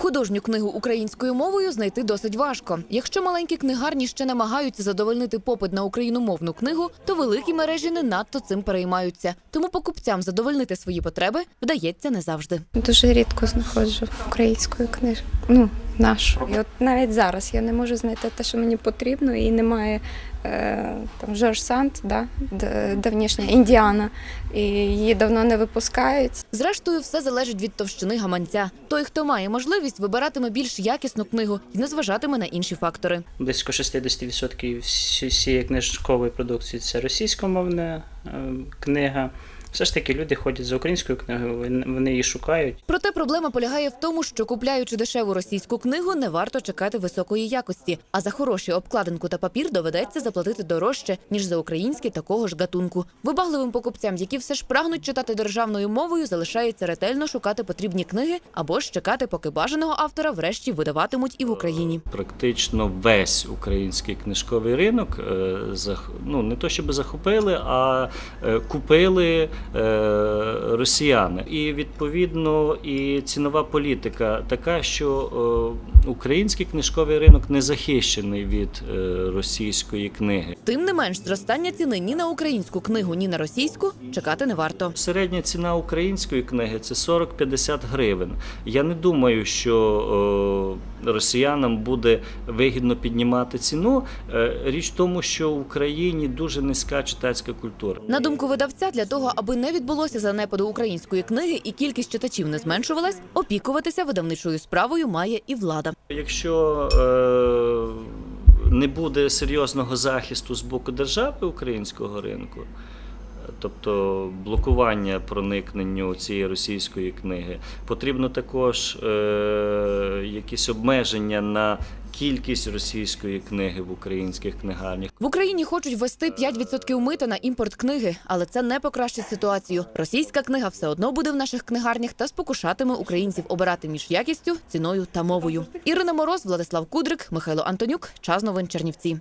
Художню книгу українською мовою знайти досить важко. Якщо маленькі книгарні ще намагаються задовольнити попит на україномовну книгу, то великі мережі не надто цим переймаються. Тому покупцям задовольнити свої потреби вдається не завжди. Дуже рідко знаходжу українською книжку. Ну, нашу. І от навіть зараз я не можу знайти те, що мені потрібно, і немає е, там Жорж Санд, да, давнішня Індіана, і її давно не випускають. Зрештою, все залежить від товщини гаманця. Той, хто має можливість, вибиратиме більш якісну книгу і не зважатиме на інші фактори. Близько 60% всієї книжкової продукції це російськомовна е, книга. Все ж таки люди ходять за українською книгою, вони- вони її шукають. Проте проблема полягає в тому, що купляючи дешеву російську книгу, не варто чекати високої якості. А за хороші обкладинку та папір доведеться заплатити дорожче ніж за український такого ж гатунку. Вибагливим покупцям, які все ж прагнуть читати державною мовою, залишається ретельно шукати потрібні книги або ж чекати, поки бажаного автора врешті видаватимуть і в Україні. Практично весь український книжковий ринок е, ну, не то щоб захопили, а е, купили росіяни. І відповідно і цінова політика така, що е, український книжковий ринок не захищений від е, російської книги. Тим не менш, зростання ціни ні на українську книгу, ні на російську чекати не варто. Середня ціна української книги це 40-50 гривень. Я не думаю, що е, росіянам буде вигідно піднімати ціну. Е, річ в тому, що в Україні дуже низька читацька культура. На думку видавця, для того, аби не відбулося занепаду української книги і кількість читачів не зменшувалась, опікуватися видавничою справою має і влада. Якщо е, не буде серйозного захисту з боку держави українського ринку, тобто блокування проникненню цієї російської книги, потрібно також е, якісь обмеження на кількість російської книги в українських книгарнях. В Україні хочуть ввести 5% мита на імпорт книги, але це не покращить ситуацію. Російська книга все одно буде в наших книгарнях та спокушатиме українців обирати між якістю, ціною та мовою. Ірина Мороз, Владислав Кудрик, Михайло Антонюк. Час новин Чернівці.